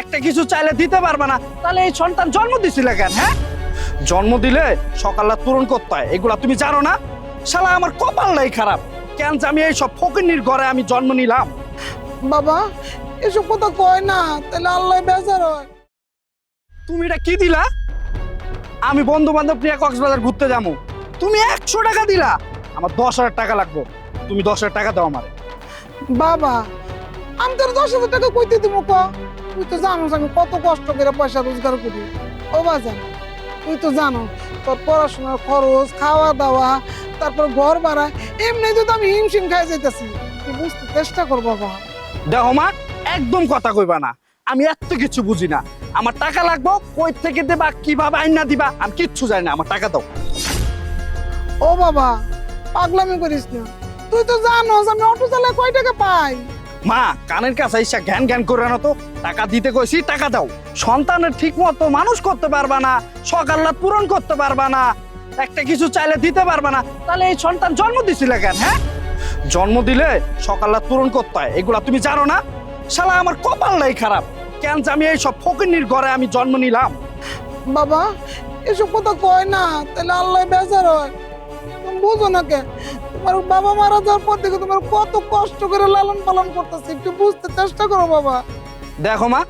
একটা কিছু চাইলে দিতে পারবে না। তাহলে এই সন্তান জন্ম দিছিলে কেন হ্যাঁ? জন্ম দিলে সকালে পূরণ করতে হয়। এগুলা তুমি জানো না? শালা আমার কপালটাই খারাপ। কেন যে আমি এই সব ফকিন্নির ঘরে আমি জন্ম নিলাম? বাবা এসব কথা কয় না তাহলে আল্লাহ বেজার হয়। তুমি এটা কি দিলা? আমি বন্ধু বান্ধব নিয়ে কক্সবাজার ঘুরতে যাব। তুমি একশো টাকা দিলা। আমার দশ হাজার টাকা লাগবে। তুমি দশ হাজার টাকা দাও আমার। বাবা আমি তোর দশ হাজার টাকা কইতে দিব ক? তুই তো জানোস আমি কত কষ্ট করে পয়সা রোজগার করি। ও বাজান তুই তো জানো তোর পড়াশোনার খরচ খাওয়া দাওয়া তারপর ঘর ভাড়া এমনি তো আমি হিমশিম খাই যাইতেছি তুই বুঝতে চেষ্টা কর বাবা। দেখো মা একদম কথা কইবা না। আমি এত কিছু বুঝি না। আমার টাকা লাগবো কই থেকে দেবা কীভাবে আইনা দিবা আমি কিচ্ছু জানি না। আমার টাকা দাও। ও বাবা পাগলামি করিস না। তুই তো জানোস আমি অটো চালায় কয় টাকা পাই? মা, কানের কাছে এসে জ্ঞান জ্ঞান করে না তো। টাকা দিতে কইছি, টাকা দাও। সন্তানের ঠিক মতো মানুষ করতে পারবা না সকাল্লাত পূরণ করতে পারবা না, একটা কিছু চাইলে দিতে পারবা না। তাহলে এই সন্তান জন্ম দিছিলে কেন হ্যাঁ? জন্ম দিলে সকাল্লাত পূরণ করতে হয়, এগুলা তুমি জানো না? শালা, আমার কপালটাই খারাপ। কেন যে আমি এই সব ফকিন্নির ঘরে আমি জন্ম নিলাম? বাবা, এসব কথা কয় না, তাহলে আল্লাহ বেজার হয়। বুঝো না কে তোমার বাবা মারা যাওয়ার পর থেকে তোমার কত কষ্ট করে লালন পালন করতেছে একটু বুঝতে চেষ্টা করো বাবা। দেখো মা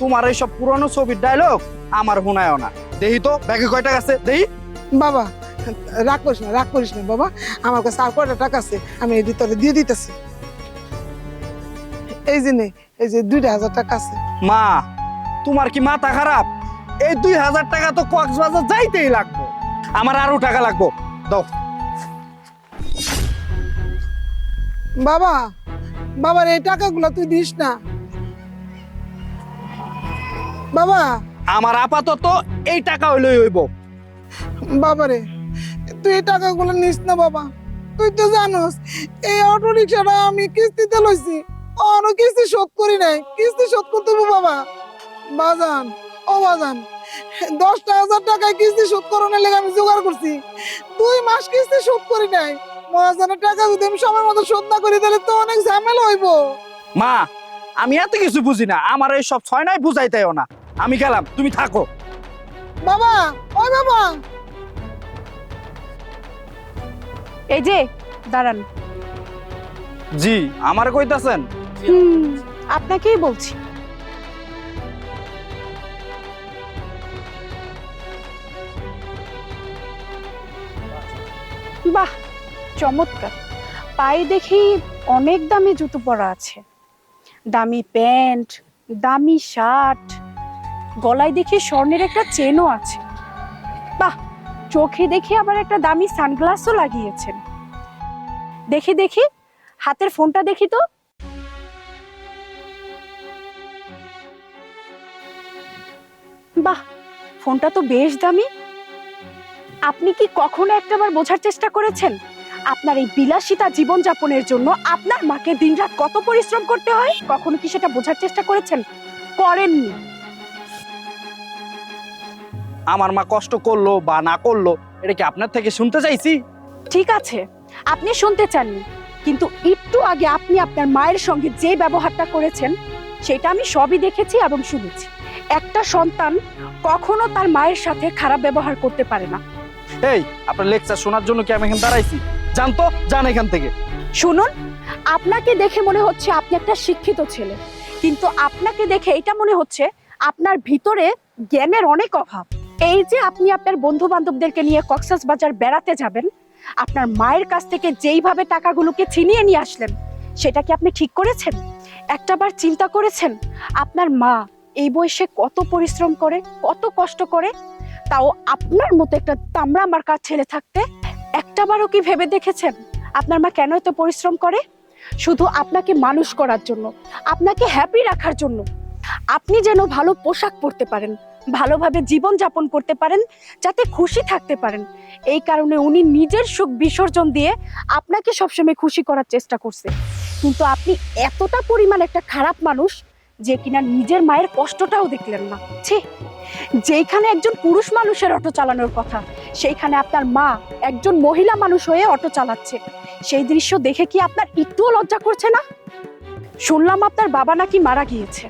তোমার এই সব পুরনো ছবির ডায়লগ আমার শোনায়ও না। দেহি তো ব্যাগে কয় টাকা আছে? দেহি বাবা রাগ করিস না রাগ করিস না বাবা। আমার কাছে আর কয়টা টাকা আছে আমি এই ভিতরে দিয়ে দিতেছি। এই যে নে এই যে দুইটা হাজার টাকা আছে। মা তোমার কি মাথা খারাপ? এই দুই হাজার টাকা তো কক্সবাজার যাইতেই লাগবে। আমার আরও টাকা লাগবো। দাও। বাবা বাবার এই টাকাগুলো তুই দিস না। বাবা। আমার আপাতত এই টাকা হইলেই হইব। বাবারে তুই এই টাকাগুলো নিস না বাবা। তুই তো জানোস এই অটো রিক্সাটা আমি কিস্তিতে লইছি। অন্য কিস্তি শোধ করি নাই কিস্তি শোধ করতে হবে বাবা। বাজান ও বাজান দশটা হাজার টাকায় কিস্তি শোধ করানোর লেগে আমি জোগাড় করছি। দুই মাস কিস্তি শোধ করি নাই মহাজনের টাকা যদি আমি সময় মতো শোধ না করি তাহলে তো অনেক ঝামেলা হইব। মা আমি এত কিছু বুঝি না। আমার এই সব ছয় নাই বুঝাইতেও না। আমি গেলাম তুমি থাকো। বাবা ওই বাবা! এই যে দাঁড়ান। জি আমার কইতাছেন? হুম আপনাকেই বলছি। বাহ! চমৎকার। পায়ে দেখি অনেক দামি জুতো পরা আছে। দামি প্যান্ট, দামি শার্ট, গলায় দেখি স্বর্ণের একটা চেনও আছে। বাহ! চোখে দেখি আবার একটা দামি সানগ্লাসও লাগিয়েছেন। দেখি দেখি, হাতের ফোনটা দেখি তো। বাহ! ফোনটা তো বেশ দামি। আপনি কি কখনো একটাবার বোঝার চেষ্টা করেছেন? আপনার এই বিলাসিতা জীবনযাপনের জন্য আপনার মাকে দিনরাত কত পরিশ্রম করতে হয়? কখনো কি সেটা বোঝার চেষ্টা করেছেন? করেননি। আমার মা কষ্ট করল বা না করল এটা কি আপনার থেকে শুনতে চাইছি? ঠিক আছে আপনি শুনতে চাননি কিন্তু একটু আগে আপনি আপনার মায়ের সঙ্গে যে ব্যবহারটা করেছেন সেটা আমি সবই দেখেছি এবং শুনেছি। একটা সন্তান কখনো তার মায়ের সাথে খারাপ ব্যবহার করতে পারে না। এই আপনার লেকচার শোনার জন্য কি আমি এখানে দাঁড়াইছি? জানতো যান এখান থেকে। শুনুন, আপনাকে দেখে মনে হচ্ছে আপনি একটা শিক্ষিত ছেলে, কিন্তু আপনাকে দেখে এটা মনে হচ্ছে আপনার ভিতরে জ্ঞানের অনেক অভাব। এই যে আপনি আপনার বন্ধু বান্ধবদেরকে নিয়ে কক্সাস বাজার বেড়াতে যাবেন, আপনার মায়ের কাছ থেকে যেইভাবে টাকাগুলোকে ছিনিয়ে নিয়ে আসলেন, সেটা কি আপনি ঠিক করেছেন? একটাবার চিন্তা করেছেন, আপনার মা এই বয়সে কত পরিশ্রম করে, কত কষ্ট করে? তাও আপনার মতো একটা তামড়া মার্কার ছেলে থাকতে একটাবারও কি ভেবে দেখেছেন? আপনার মা কেন এত পরিশ্রম করে? শুধু আপনাকে মানুষ করার জন্য, আপনাকে হ্যাপি রাখার জন্য। আপনি যেন ভালো পোশাক পরতে পারেন, ভালোভাবে জীবন যাপন করতে পারেন, যাতে খুশি থাকতে পারেন। এই কারণে উনি নিজের সুখ বিসর্জন দিয়ে আপনাকে সবসময় খুশি করার চেষ্টা করছে। কিন্তু আপনি এতটা পরিমাণ একটা খারাপ মানুষ যে কিনা নিজের মায়ের কষ্টটাও দেখলেন না। ছি! যেখানে একজন পুরুষ মানুষের অটো চালানোর কথা, সেইখানে আপনার মা একজন মহিলা মানুষ হয়ে অটো চালাচ্ছে। সেই দৃশ্য দেখে কি আপনার একটুও লজ্জা করছে না? শুনলাম আপনার বাবা নাকি মারা গিয়েছে।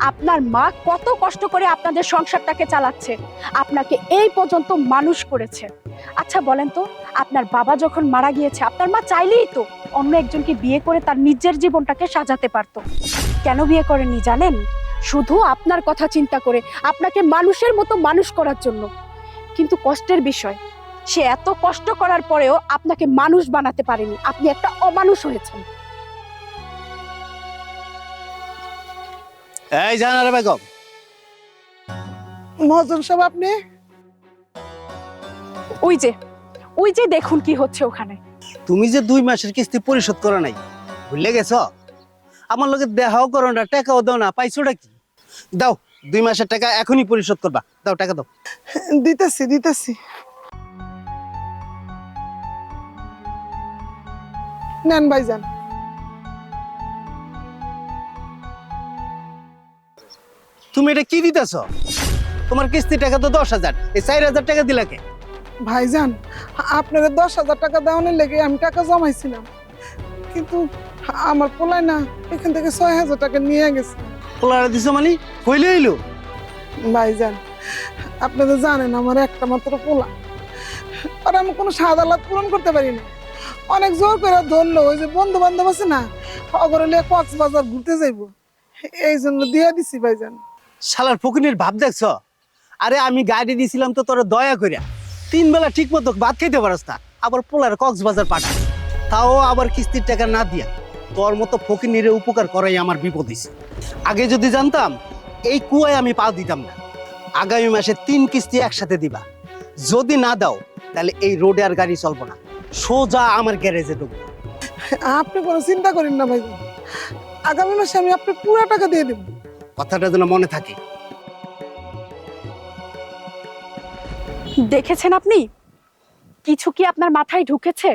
আপনার মা কত কষ্ট করে আপনাদের সংসারটাকে চালাচ্ছে। আপনাকে এই পর্যন্ত মানুষ করেছে। আচ্ছা বলেন তো, আপনার বাবা যখন মারা গিয়েছে, আপনার মা চাইলেই তো অন্য একজনকে বিয়ে করে তার নিজের জীবনটাকে সাজাতে পারতো। কেন বিয়ে করেননি, জানেন? শুধু আপনার কথা চিন্তা করে আপনাকে মানুষের মতো মানুষ করার জন্য। কিন্তু কষ্টের বিষয় সে এত কষ্ট করার পরেও আপনাকে মানুষ বানাতে পারেনি। আপনি একটা অমানুষ হয়েছেন। এই জানারে বেগম মহাজন সাহেব আপনি? ওই যে ওই যে দেখুন কি হচ্ছে ওখানে। তুমি যে দুই মাসের কিস্তি পরিশোধ করো নাই ভুলে গেছ? আমার লগে দেহাও করো না টাকাও দাও না পাইছোটা কি? দাও দুই মাসের টাকা এখনই পরিশোধ করবা। দাও টাকা দাও। দিতেছি দিতেছি। নেন ভাইজান। তুমি এটা কি দিতেছ? তোমার কিস্তি টাকা তো দশ হাজার এই চার হাজার টাকা দিলাকে ভাইজান আপনারা দশ হাজার টাকা দেওয়ানোর লেগে আমি টাকা জমাইছিলাম। কিন্তু আমার পোলায় না এখান থেকে ছয় হাজার টাকা নিয়ে গেছে। পোলারা দিছ মানে? কইলে হইল? ভাইজান আপনি তো জানেন আমার একটা মাত্র পোলা। আর আমি কোনো সাদালাত পূরণ করতে পারি না। অনেক জোর করে ধরলো ওই যে বন্ধু বান্ধব আছে না অগরলে কক্সবাজার ঘুরতে যাইবো। এই জন্য দিয়ে দিছি ভাইজান। শালার ফকিনের ভাব দেখছ? আরে আমি গাড়ি দিছিলাম তো তোরা দয়া করিয়া তিন বেলা ঠিক মতো ভাত খাইতে পারস না আবার পোলার কক্সবাজার পাঠা তাও আবার কিস্তির টাকা না দিয়া। তোর মতো ফকিনের উপকার করাই আমার বিপদ হইছে। আগে যদি জানতাম এই কুয়ায় আমি পা দিতাম না। আগামী মাসে তিন কিস্তি একসাথে দিবা। যদি না দাও তাহলে এই রোডে আর গাড়ি চলবো না। সোজা আমার গ্যারেজে ঢুকবো। আপনি কোনো চিন্তা করেন না ভাই। আগামী মাসে আমি আপনার পুরো টাকা দিয়ে দেবো। কথাটা যেন মনে থাকে। দেখেছেন আপনি? কিছু কি আপনার মাথায় ঢুকেছে?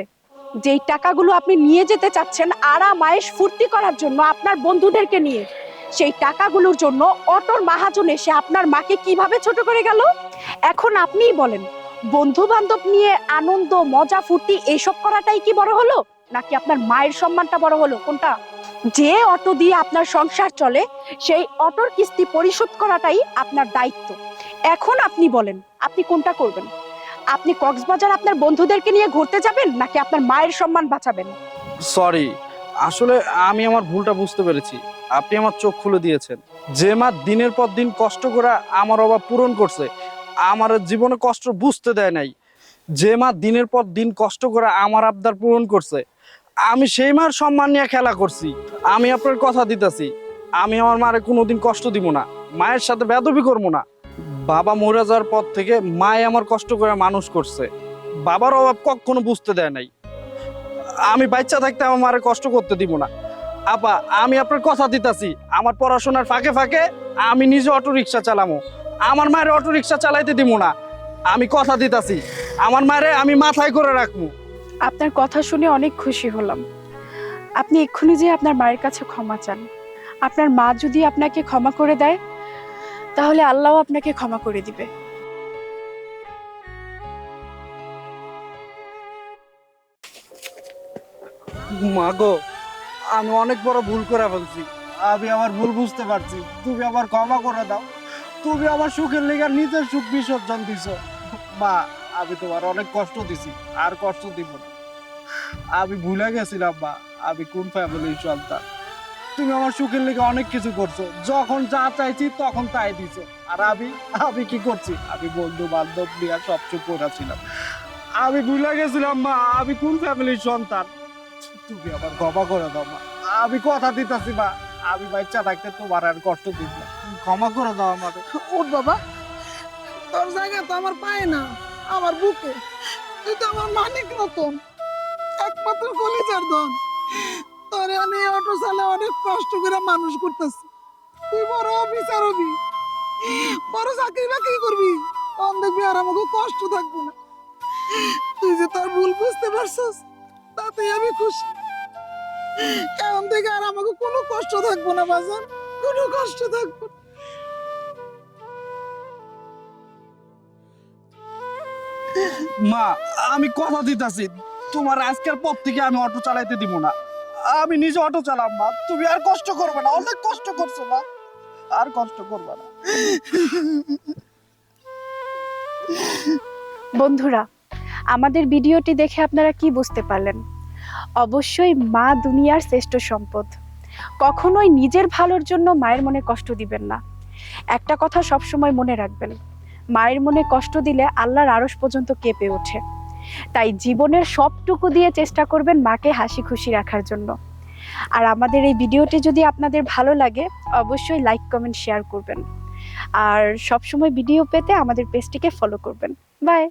যেই টাকাগুলো আপনি নিয়ে যেতে চাচ্ছেন আরাম আয়েশ ফুর্তি করার জন্য আপনার বন্ধুদেরকে নিয়ে, সেই টাকাগুলোর জন্য অটোর মাহাজন এসে আপনার মাকে কীভাবে ছোট করে গেল? এখন আপনিই বলেন বন্ধু বান্ধব নিয়ে আনন্দ, মজা, ফুর্তি এইসব করাটাই কি বড় হলো? নাকি আপনার মায়ের সম্মানটা বড় হলো? কোনটা? যে অটো দিয়ে আপনার সংসার চলে, সেই অটোর কিস্তি পরিশোধ করাটাই আপনার দায়িত্ব। এখন আপনি বলেন, আপনি কোনটা করবেন? আপনি কক্সবাজার আপনার বন্ধুদেরকে নিয়ে ঘুরতে যাবেন, নাকি আপনার মায়ের সম্মান বাঁচাবেন? সরি আসলে আমি আমার ভুলটা বুঝতে পেরেছি। আপনি আমার চোখ খুলে দিয়েছেন। যে মা দিনের পর দিন কষ্ট করে আমার অভাব পূরণ করছে, আমার জীবনে কষ্ট বুঝতে দেয় নাই। যে মা দিনের পর দিন কষ্ট করে আমার আবদার পূরণ করছে, আমি সেই মার সম্মান নিয়ে খেলা করছি। আমি আপনার কথা দিতেছি। আমি আমার মারে কোনোদিন কষ্ট দিব না। মায়ের সাথে বেদবি করব না। বাবা মরে যাওয়ার পর থেকে মায় আমার কষ্ট করে মানুষ করছে। বাবার অভাব কখনো বুঝতে দেয় নাই। আমি বাচ্চা থাকতে আমার মারে কষ্ট করতে দিব না। আপা, আমি আপনার কথা দিতাছি। আমার পড়াশোনার ফাঁকে ফাঁকে আমি নিজে অটো রিক্সা চালামো। আমার মায়ের অটো রিক্সা চালাইতে দিব না। আমি কথা দিতাছি। আমার মায়ের আমি মাথায় করে রাখব। আপনার কথা শুনে অনেক খুশি হলাম। আপনি এক্ষুনি যে আপনার মায়ের কাছে ক্ষমা চান। আপনার মা যদি আপনাকে ক্ষমা করে দেয় তাহলে আল্লাহ আপনাকে ক্ষমা করে দিবে। মা গো, আমি অনেক বড় ভুল করে বলছি আমি আমার ভুল বুঝতে পারছি। তুমি আমার ক্ষমা করে দাও। তুমি আমার সুখের লেগে নিজের সুখ বিসর্জন দিছো। মা, আমি তোমার অনেক কষ্ট দিছি, আর কষ্ট দিব না। আমি ভুলে গেছিলাম, মা। আমি কোন ফ্যামিলির সন্তান? তুমি আমার সুখের লেগে অনেক কিছু করছ। যখন যা চাইছি তখন তাই দিছো। আর আমি আমি কি করছি? আমি বন্ধু বান্ধব নিয়ে সব চুপ করেছিলাম আমি ভুলে গেছিলাম, মা। আমি কোন ফ্যামিলির সন্তান? তুমি আমার ক্ষমা করে দাও, মা। আমি কথা দিতেছি, মা। আমি বাচ্চা থাকতে তোমার আর কষ্ট দিব না। ক্ষমা করে দাও আমাকে। ওর বাবা, তোর জায়গা তো আমার পায়ে না, আমার বুকে। তুই তো আমার মানিক রতন, একমাত্র কলিজার ধন। তোরে আমি অটো চালে অনেক কষ্ট করে মানুষ করতেছি। তুই বড় অফিসার হবি বড় চাকরি করবি। তখন দেখবি আর আমাকে কষ্ট থাকব না। তুই যে তোর ভুল বুঝতে তাতে আমি খুশি। এখন থেকে আর আমাকে কোনো কষ্ট থাকব না, বাজান। কোনো কষ্ট থাকব। মা, আমি কথা দিতেছি। তোমার আজকের পর থেকে আমি অটো চালাইতে দিব না। আমি নিজে অটো চালাম, মা। তুমি আর কষ্ট করবে না, অনেক কষ্ট করছ, মা। আর কষ্ট করবা না। বন্ধুরা, আমাদের ভিডিওটি দেখে আপনারা কি বুঝতে পারলেন? অবশ্যই মা দুনিয়ার শ্রেষ্ঠ সম্পদ। কখনোই নিজের ভালোর জন্য মায়ের মনে কষ্ট দিবেন না। একটা কথা সবসময় মনে রাখবেন, মায়ের মনে কষ্ট দিলে আল্লাহর আড়স পর্যন্ত কেঁপে ওঠে। তাই জীবনের সবটুকু দিয়ে চেষ্টা করবেন মাকে হাসি খুশি রাখার জন্য। আর আমাদের এই ভিডিওটি যদি আপনাদের ভালো লাগে, অবশ্যই লাইক, কমেন্ট, শেয়ার করবেন। আর সবসময় ভিডিও পেতে আমাদের পেজটিকে ফলো করবেন। বাই!